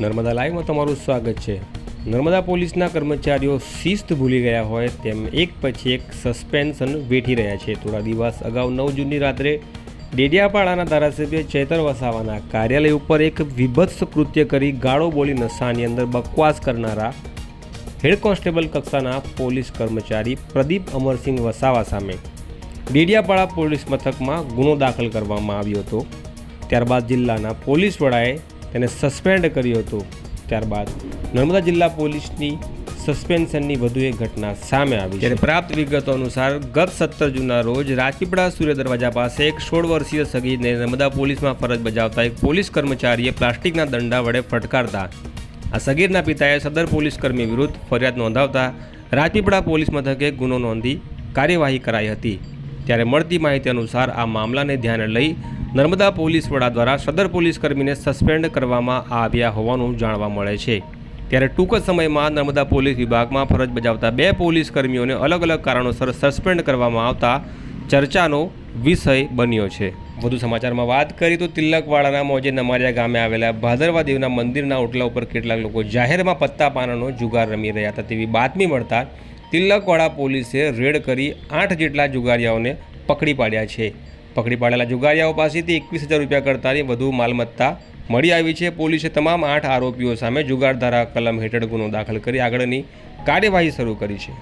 નર્મદા લાઈવમાં તમારું સ્વાગત છે. નર્મદા પોલીસના કર્મચારીઓ શિસ્ત ભૂલી ગયા હોય તેમ એક પછી એક સસ્પેન્શન વેઠી રહ્યા છે. થોડા દિવસ અગાઉ નવ જૂનની રાત્રે ડેડિયાપાડાના ધારાસભ્ય ચેતર વસાવાના કાર્યાલય ઉપર એક વિભત્સ કૃત્ય કરી ગાળો બોલી નશાની અંદર બકવાસ કરનારા હેડ કોન્સ્ટેબલ કક્ષાના પોલીસ કર્મચારી પ્રદીપ અમરસિંહ વસાવા સામે ડેડિયાપાડા પોલીસ મથકમાં ગુનો દાખલ કરવામાં આવ્યો હતો. ત્યારબાદ જિલ્લાના પોલીસ વડાએ તેને સસ્પેન્ડ કર્યો હતો. ત્યારબાદ નર્મદા જિલ્લા પોલીસની સસ્પેન્શનની વધુ એક ઘટના સામે આવી છે. પ્રાપ્ત વિગતો અનુસાર ગત સત્તર જૂનના રોજ રાજપીપળા સૂર્ય દરવાજા પાસે એક સોળ વર્ષીય સગીરને નર્મદા પોલીસમાં ફરજ બજાવતા એક પોલીસ કર્મચારીએ પ્લાસ્ટિકના દંડા વડે ફટકારતા આ સગીરના પિતાએ સદર પોલીસ કર્મી વિરુદ્ધ ફરિયાદ નોંધાવતા રાજપીપળા પોલીસ મથકે ગુનો નોંધી કાર્યવાહી કરાઈ હતી. ત્યારે મળતી માહિતી અનુસાર આ મામલાને ધ્યાને લઈ નર્મદા પોલીસ વડા દ્વારા સદર પોલીસ કર્મીને સસ્પેન્ડ કરવામાં આવ્યા હોવાનું જાણવા મળે છે. ત્યારે ટૂંક જ સમયમાં નર્મદા પોલીસ વિભાગમાં ફરજ બજાવતા બે પોલીસ કર્મીઓને અલગ અલગ કારણોસર સસ્પેન્ડ કરવામાં આવતા ચર્ચાનો વિષય બન્યો છે. વધુ સમાચારમાં વાત કરીએ તો તિલકવાડાના મોજે નમારિયા ગામે આવેલા ભાદરવા દેવના મંદિરના ઓટલા ઉપર કેટલાક લોકો જાહેરમાં પત્તા પાનાનો જુગાર રમી રહ્યા હતા તેવી બાતમી મળતા તિલકવાડા પોલીસે રેડ કરી આઠ જેટલા જુગારિયાઓને પકડી પાડ્યા છે. પકડી પાડેલા જુગારીયાઓ પાસેથી એકવીસ હજાર રૂપિયા કરતાની વધુ માલમત્તા મળી આવી છે. પોલીસે તમામ આઠ આરોપીઓ સામે જુગાર ધારા કલમ હેઠળ ગુનો દાખલ કરી આગળની કાર્યવાહી શરૂ કરી છે.